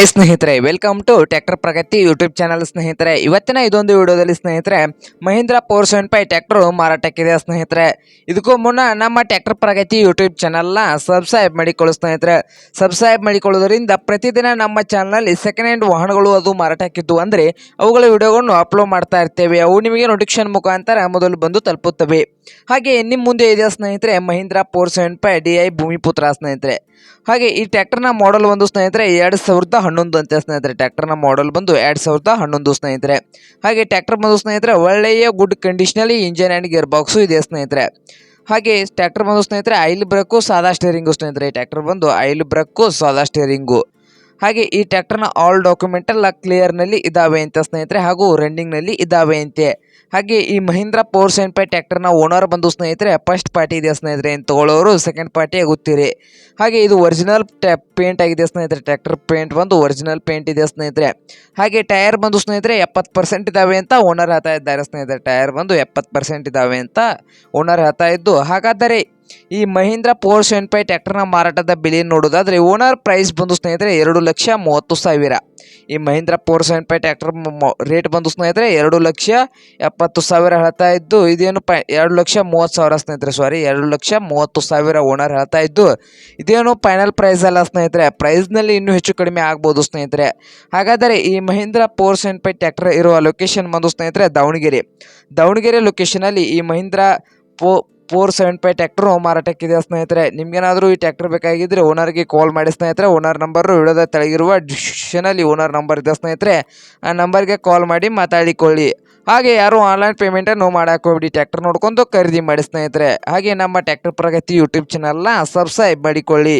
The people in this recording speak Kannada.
ಹಾಯ್ ಸ್ನೇಹಿತರೆ welcome to tractor Pragati YouTube channel ಸ್ನೇಹಿತರೆ. ಇವತ್ತಿನ ಇದೊಂದು ವಿಡಿಯೋದಲ್ಲಿ ಸ್ನೇಹಿತರೆ, Mahindra four seven five tractor ಮಾರಾಟಕ್ಕಿದೆ ಸ್ನೇಹಿತರೆ? ಇದಕ್ಕೂ ಮುನ್ನ ನಮ್ಮ ಟ್ಯಾಕ್ಟರ್ ಪ್ರಗತಿ ಯೂಟ್ಯೂಬ್ ಚಾನಲ್ನ ಸಬ್ಸ್ಕ್ರೈಬ್ ಮಾಡಿಕೊಳ್ಳು ಸ್ನೇಹಿತರೆ. ಸಬ್ಸ್ಕ್ರೈಬ್ ಮಾಡಿಕೊಳ್ಳೋದ್ರಿಂದ ಪ್ರತಿದಿನ ನಮ್ಮ ಚಾನಲ್ನಲ್ಲಿ ಸೆಕೆಂಡ್ ಹ್ಯಾಂಡ್ ವಾಹನಗಳು ಅದು ಮಾರಾಟಕ್ಕಿದ್ದು. ಅಂದರೆ ಅವುಗಳ ವಿಡಿಯೋಗಳನ್ನು ಅಪ್ಲೋಡ್ ಮಾಡ್ತಾ ಇರ್ತೇವೆ. ಅವು ನಿಮಗೆ ನೋಟಿಫಿಕೇಶನ್ ಮುಖಾಂತರ ಮೊದಲು ಬಂದು ತಲುಪುತ್ತವೆ. ಹಾಗೆ ನಿಮ್ಮ ಮುಂದೆ ಇದೆ ಸ್ನೇಹಿತರೆ, Mahindra four seven five D I Bhoomiputra ಸ್ನೇಹಿತರೆ. ಹಾಗೆ ಈ ಟ್ಯಾಕ್ಟರ್ನ ಮಾಡಲ್ ಒಂದು ಸ್ನೇಹಿತರೆ, ಎರಡು ಸಾವಿರದ ಹನ್ನೊಂದು ಅಂತ ಸ್ನೇಹಿತರೆ ಟ್ರ್ಯಾಕ್ಟರ್ನ ಮಾಡಲ್ ಬಂದು ಎರಡು ಸಾವಿರದ ಹನ್ನೊಂದು ಸ್ನೇಹಿತರೆ. ಹಾಗೆ ಟ್ರ್ಯಾಕ್ಟರ್ ಬಂದು ಸ್ನೇಹಿತರೆ, ಒಳ್ಳೆಯ ಗುಡ್ ಕಂಡೀಷನಲ್ಲಿ ಇಂಜಿನ್ ಆ್ಯಂಡ್ ಗೇರ್ ಬಾಕ್ಸು ಇದೆ ಸ್ನೇಹಿತರೆ. ಹಾಗೆ ಟ್ರ್ಯಾಕ್ಟರ್ ಬಂದು ಸ್ನೇಹಿತರೆ ಐಲ್ ಬ್ರಕ್ಕು ಸಾದಾ ಸ್ಟೇರಿಂಗು ಸ್ನೇಹಿತರೆ ಟ್ರ್ಯಾಕ್ಟರ್ ಬಂದು ಆಯಿಲ್ ಬ್ರಕ್ಕು ಸಾದಾ ಸ್ಟೇರಿಂಗು ಹಾಗೆ ಈ ಟ್ರ್ಯಾಕ್ಟರ್ನ ಆಲ್ ಡಾಕ್ಯುಮೆಂಟ್ ಎಲ್ಲ ಕ್ಲಿಯರ್ನಲ್ಲಿ ಇದ್ದಾವೆ ಅಂತ ಸ್ನೇಹಿತರೆ, ಹಾಗೂ ರನ್ನಿಂಗ್ನಲ್ಲಿ ಇದ್ದಾವೆ ಅಂತೆ. ಹಾಗೆ ಈ ಮಹೀಂದ್ರ ಫೋರ್ ಸೆವೆನ್ ಫೈವ್ ಟ್ಯಾಕ್ಟರ್ನ ಓನರ್ ಬಂದು ಸ್ನೇಹಿತರೆ ಫಸ್ಟ್ ಪಾರ್ಟಿ ಇದೆ ಸ್ನೇಹಿತರೆ ಏನು ತಗೊಳ್ಳೋರು ಸೆಕೆಂಡ್ ಪಾರ್ಟಿ ಆಗುತ್ತೀರಿ ಹಾಗೆ ಇದು ಒರಿಜಿನಲ್ ಪೇಂಟ್ ಆಗಿದೆ ಸ್ನೇಹಿತರೆ? ಟ್ಯಾಕ್ಟರ್ ಪೇಂಟ್ ಬಂದು ಒರಿಜಿನಲ್ ಪೇಂಟ್ ಇದೆ ಸ್ನೇಹಿತರೆ? ಹಾಗೆ ಟೈರ್ ಬಂದು ಸ್ನೇಹಿತರೆ, ಎಪ್ಪತ್ತು ಪರ್ಸೆಂಟ್ ಇದ್ದಾವೆ ಅಂತ ಓನರ್ ಹೇಳ್ತಾ ಇದ್ದಾರೆ ಸ್ನೇಹಿತರೆ. ಟೈರ್ ಬಂದು ಎಪ್ಪತ್ತು ಪರ್ಸೆಂಟ್ ಇದ್ದಾವೆ ಅಂತ ಓನರ್ ಹೇಳ್ತಾ ಇದ್ದು, ಹಾಗಾದರೆ ಈ ಮಹೀಂದ್ರ ಫೋರ್ ಸೆವೆನ್ ಫೈವ್ ಟ್ರ್ಯಾಕ್ಟರ್ನ ಮಾರಾಟದ ಬೆಲೆ ನೋಡೋದಾದರೆ ಓನರ್ ಪ್ರೈಸ್ ಬಂದು ಸ್ನೇಹಿತರೆ ಎರಡು ಲಕ್ಷ ಮೂವತ್ತು ಸಾವಿರ. ಈ Mahindra four seven five tractor rate ಬಂದು ಸ್ನೇಹಿತರೆ ಎರಡು ಲಕ್ಷ ಎಪ್ಪತ್ತು ಸಾವಿರ ಹೇಳ್ತಾ ಇದ್ದು, ಇದೇನು ಪ, ಎರಡು ಲಕ್ಷ ಮೂವತ್ತು ಸಾವಿರ ಸ್ನೇಹಿತರೆ ಸಾರಿ ಎರಡು ಲಕ್ಷ ಮೂವತ್ತು ಸಾವಿರ ಓನರ್ ಹೇಳ್ತಾ ಇದ್ದು, ಇದೇನು ಫೈನಲ್ ಪ್ರೈಸ್ ಅಲ್ಲ ಸ್ನೇಹಿತರೆ ಪ್ರೈಸ್ನಲ್ಲಿ ಇನ್ನೂ ಹೆಚ್ಚು ಕಡಿಮೆ ಆಗ್ಬೋದು ಸ್ನೇಹಿತರೆ. ಹಾಗಾದರೆ ಈ Mahindra four seven five tractor ಇರುವ ಲೊಕೇಶನ್ ಬಂದು ಸ್ನೇಹಿತರೆ ದಾವಣಗೆರೆ. ದಾವಣಗೆರೆ ಲೊಕೇಶನಲ್ಲಿ ಈ Mahindra four four seven five tractor ಮಾರಾಟಕ್ಕಿದೆ ಸ್ನೇಹಿತರೆ? ನಿಮ್ಗೇನಾದರೂ ಈ ಟ್ಯಾಕ್ಟರ್ ಬೇಕಾಗಿದ್ದರೆ ಓನರ್ಗೆ ಕಾಲ್ ಮಾಡಿ ಸ್ನೇಹಿತರೆ. ಓನರ್ ನಂಬರು ವಿಡಿಯೋದ ತೆಳಗಿರುವ ಡಿಸ್ಕ್ರಿಪ್ಷನಲ್ಲಿ ಓನರ್ ನಂಬರ್ ಇದೆ ಸ್ನೇಹಿತರೆ. ಆ ನಂಬರ್ಗೆ ಕಾಲ್ ಮಾಡಿ ಮಾತಾಡಿಕೊಳ್ಳಿ. ಹಾಗೆ ಯಾರು ಆನ್ಲೈನ್ ಪೇಮೆಂಟನ್ನು ಮಾಡಕ್ಕೆ ಹೋಗ್ಬಿಡಿ ಟ್ಯಾಕ್ಟರ್ ನೋಡ್ಕೊಂಡು ಖರೀದಿ ಮಾಡಿ ಸ್ನೇಹಿತರೆ. ಹಾಗೆ ನಮ್ಮ ಟ್ಯಾಕ್ಟರ್ ಪ್ರಗತಿ ಯೂಟ್ಯೂಬ್ ಚಾನಲ್ನ ಸಬ್ಸ್ಕ್ರೈಬ್ ಮಾಡಿಕೊಳ್ಳಿ.